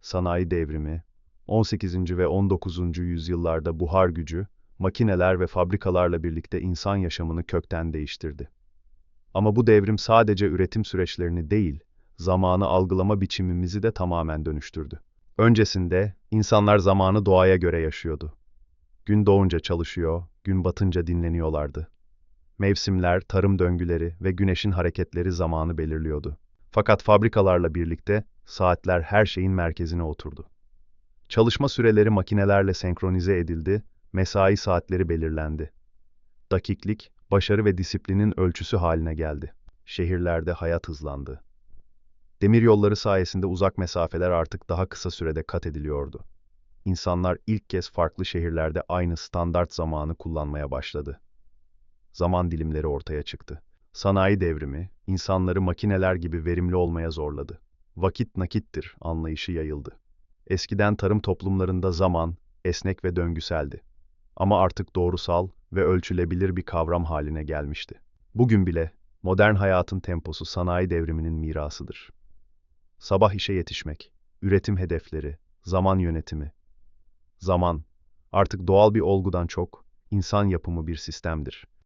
sanayi devrimi, 18. ve 19. yüzyıllarda buhar gücü, makineler ve fabrikalarla birlikte insan yaşamını kökten değiştirdi. Ama bu devrim sadece üretim süreçlerini değil, zamanı algılama biçimimizi de tamamen dönüştürdü. Öncesinde insanlar zamanı doğaya göre yaşıyordu. Gün doğunca çalışıyor, gün batınca dinleniyorlardı. Mevsimler, tarım döngüleri ve güneşin hareketleri zamanı belirliyordu. Fakat fabrikalarla birlikte saatler her şeyin merkezine oturdu. Çalışma süreleri makinelerle senkronize edildi, mesai saatleri belirlendi. Dakiklik, başarı ve disiplinin ölçüsü haline geldi. Şehirlerde hayat hızlandı. Demiryolları sayesinde uzak mesafeler artık daha kısa sürede kat ediliyordu. İnsanlar ilk kez farklı şehirlerde aynı standart zamanı kullanmaya başladı. Zaman dilimleri ortaya çıktı. Sanayi devrimi, insanları makineler gibi verimli olmaya zorladı. Vakit nakittir anlayışı yayıldı. Eskiden tarım toplumlarında zaman, esnek ve döngüseldi. Ama artık doğrusal ve ölçülebilir bir kavram haline gelmişti. Bugün bile modern hayatın temposu sanayi devriminin mirasıdır. Sabah işe yetişmek, üretim hedefleri, zaman yönetimi. Zaman, artık doğal bir olgudan çok, insan yapımı bir sistemdir.